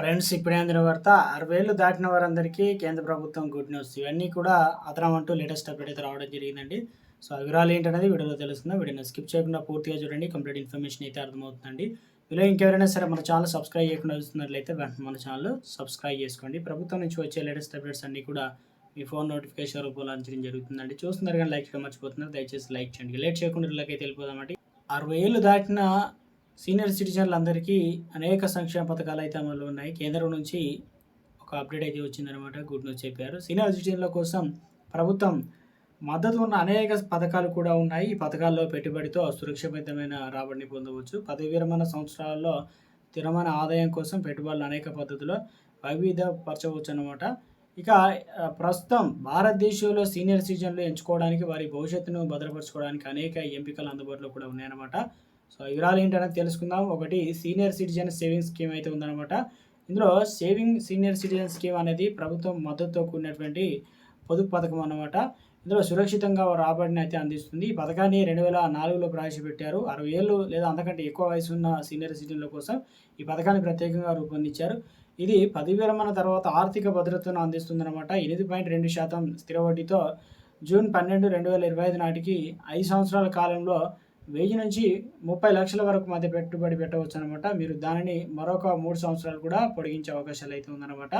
Friends ఇప్పుడే అందిన వార్త అరవై ఏళ్ళు దాటిన వారందరికీ కేంద్ర ప్రభుత్వం గుడ్ న్యూస్. ఇవన్నీ కూడా అదనం అంటూ లేటెస్ట్ అప్డేట్ అయితే రావడం జరిగిందండి. సో ఆ వివరాలు ఏంటనేది వీడియోలో తెలుస్తుంది. వీడియోని స్కిప్ చేయకుండా పూర్తిగా చూడండి. కంప్లీట్ ఇన్ఫర్మేషన్ అయితే అర్థమవుతుందండి. వీళ్ళు ఇంకెవరైనా సరే మన ఛానల్ సబ్స్క్రైబ్ చేయకుండా చూస్తున్నట్లయితే వెంటనే మన ఛానల్ సబ్స్క్రైబ్ చేసుకోండి. ప్రభుత్వం నుంచి వచ్చే లేటెస్ట్ అప్డేట్స్ అన్నీ కూడా మీ ఫోన్ నోటిఫికేషన్ రూపంలో అందించడం జరుగుతుందండి. చూస్తున్నారు కానీ లైక్ చేయడం మర్చిపోతున్నారు. దయచేసి లైక్ చేయండి. లేట్ చేయకుండా ఇళ్ళకైతే వెళ్ళిపోదామండి. అరవై ఏళ్ళు దాటిన సీనియర్ సిటిజన్లందరికీ అనేక సంక్షేమ పథకాలు అయితే అమలు ఉన్నాయి. కేంద్రం నుంచి ఒక అప్డేట్ అయితే వచ్చిందనమాట గుడ్ న్యూస్ చెప్పారు. సీనియర్ సిటిజన్ల కోసం ప్రభుత్వం మద్దతు ఉన్న అనేక పథకాలు కూడా ఉన్నాయి. ఈ పథకాల్లో పెట్టుబడితో సురక్షితమైన రాబడిని పొందవచ్చు. పదవి విరమణ సంవత్సరాల్లో స్థిరమైన ఆదాయం కోసం పెట్టుబడులు అనేక పద్ధతిలో వైవిధ్యపరచవచ్చు అనమాట ఇక ప్రస్తుతం భారతదేశంలో సీనియర్ సిటిజన్లు ఎంచుకోవడానికి వారి భవిష్యత్తును భద్రపరచుకోవడానికి అనేక ఎంపికలు అందుబాటులో కూడా ఉన్నాయన్నమాట. సో వివరాలు ఏంటనేది తెలుసుకుందాం. ఒకటి సీనియర్ సిటిజన్ సేవింగ్ స్కీమ్ అయితే ఉందన్నమాట. ఇందులో సేవింగ్ సీనియర్ సిటిజన్ స్కీమ్ అనేది ప్రభుత్వం మద్దతుతో కూడినటువంటి పొదుపు పథకం అన్నమాట. ఇందులో సురక్షితంగా రాబడిని అయితే అందిస్తుంది. ఈ పథకాన్ని రెండు వేల నాలుగులో ప్రవేశపెట్టారు. అరవై ఏళ్ళు లేదా అంతకంటే ఎక్కువ వయసు ఉన్న సీనియర్ సిటిజన్ల కోసం ఈ పథకాన్ని ప్రత్యేకంగా రూపొందించారు. ఇది పది విరమణ తర్వాత ఆర్థిక భద్రతను అందిస్తుందన్నమాట. ఎనిమిది పాయింట్ రెండు శాతం స్థిర వడ్డీతో జూన్ పన్నెండు రెండు వేల ఇరవై ఐదు నాటికి ఐదు సంవత్సరాల కాలంలో వెయ్యి నుంచి ముప్పై లక్షల వరకు మధ్య పెట్టుబడి పెట్టవచ్చు అనమాట మీరు దానిని మరొక మూడు సంవత్సరాలు కూడా పొడిగించే అవకాశాలు అయితే ఉందన్నమాట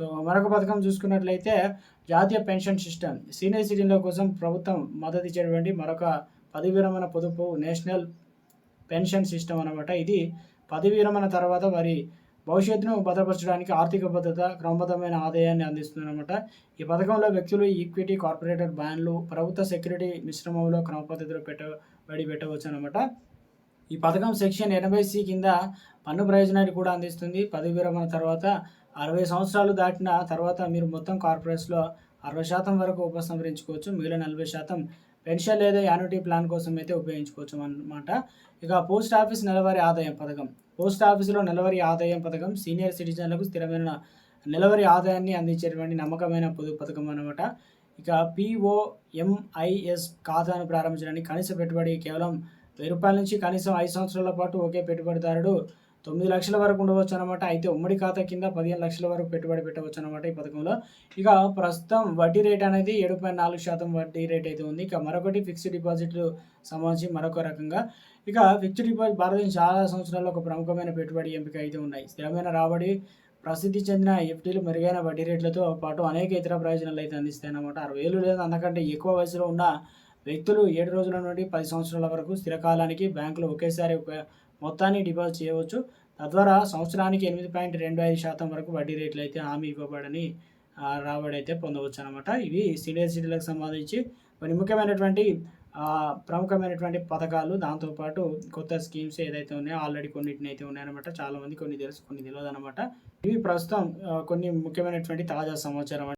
సో మరొక పథకం చూసుకున్నట్లయితే జాతీయ పెన్షన్ సిస్టమ్ సీనియర్ సిటిజన్ల కోసం ప్రభుత్వం మద్దతు ఇచ్చేటువంటి మరొక పదవి విరమణ పొదుపు నేషనల్ పెన్షన్ సిస్టమ్ అనమాట ఇది. పదవి విరమణ తర్వాత వారి భవిష్యత్తును భద్రపరచడానికి ఆర్థిక భద్రత క్రమబద్ధమైన ఆదాయాన్ని అందిస్తుందన్నమాట. ఈ పథకంలో వ్యక్తులు ఈక్విటీ కార్పొరేటర్ బ్యాన్లు ప్రభుత్వ సెక్యూరిటీ మిశ్రమంలో క్రమ పద్ధతిలో పెట్టబడి పెట్టవచ్చు అనమాట ఈ పథకం సెక్షన్ ఎనభై సి కింద పన్ను ప్రయోజనాన్ని కూడా అందిస్తుంది. పదవి విరమణ తర్వాత అరవై సంవత్సరాలు దాటిన తర్వాత మీరు మొత్తం కార్పొరేట్స్లో అరవై శాతం వరకు ఉపసంహరించుకోవచ్చు. మిగిలిన నలభై శాతం పెన్షన్ లేదా యాన్యుటీ ప్లాన్ కోసం అయితే ఉపయోగించుకోవచ్చు అన్నమాట. ఇక పోస్ట్ ఆఫీస్ నెలవారీ ఆదాయం పథకం. పోస్ట్ ఆఫీసులో నెలవారీ ఆదాయం పథకం సీనియర్ సిటిజన్లకు స్థిరమైన నెలవారీ ఆదాయాన్ని అందించేటువంటి నమ్మకమైన పొదుపు పథకం అనమాట ఇక పిఓఎంఐఎస్ ఖాతాను ప్రారంభించడానికి కనీస పెట్టుబడి కేవలం వెయ్యి రూపాయల నుంచి కనీసం ఐదు సంవత్సరాల పాటు ఒకే పెట్టుబడిదారుడు తొమ్మిది లక్షల వరకు ఉండవచ్చు అనమాట అయితే ఉమ్మడి ఖాతా కింద పదిహేను లక్షల వరకు పెట్టుబడి పెట్టవచ్చు అనమాట ఈ పథకంలో. ఇక ప్రస్తుతం వడ్డీ రేట్ అనేది ఏడు పాయింట్ నాలుగు శాతం వడ్డీ రేట్ అయితే ఉంది. ఇక మరొకటి ఫిక్స్డ్ డిపాజిట్లు సంబంధించి మరొక రకంగా. ఇక ఫిక్స్డ్ డిపాజిట్ భారతదేశం చాలా సంవత్సరాల్లో ఒక ప్రముఖమైన పెట్టుబడి ఎంపిక అయితే ఉన్నాయి. స్థిరమైన రాబడి ప్రసిద్ధి చెందిన ఎఫ్డీలు మెరుగైన వడ్డీ రేట్లతో పాటు అనేక ఇతర ప్రయోజనాలు అయితే అందిస్తాయి అన్నమాట. అరవై ఏళ్ళు లేదా అంతకంటే ఎక్కువ వయసులో ఉన్న వ్యక్తులు ఏడు రోజుల నుండి పది సంవత్సరాల వరకు స్థిరకాలానికి బ్యాంకులు ఒకేసారి ఒక మొత్తాన్ని డిపాజిట్ చేయవచ్చు. తద్వారా సంవత్సరానికి ఎనిమిది పాయింట్ రెండు ఐదు శాతం వరకు వడ్డీ రేట్లు అయితే హామీ ఇవ్వబడని రాబడి అయితే పొందవచ్చు అనమాట ఇవి సీనియర్ సిటీలకు సంబంధించి కొన్ని ముఖ్యమైనటువంటి ప్రముఖమైనటువంటి పథకాలు. దాంతోపాటు కొత్త స్కీమ్స్ ఏదైతే ఉన్నాయో ఆల్రెడీ కొన్నిటిని అయితే ఉన్నాయన్నమాట. చాలా మంది కొన్ని తెలుసు కొన్ని తెలియదు అనమాట ఇవి ప్రస్తుతం కొన్ని ముఖ్యమైనటువంటి తాజా సమాచారం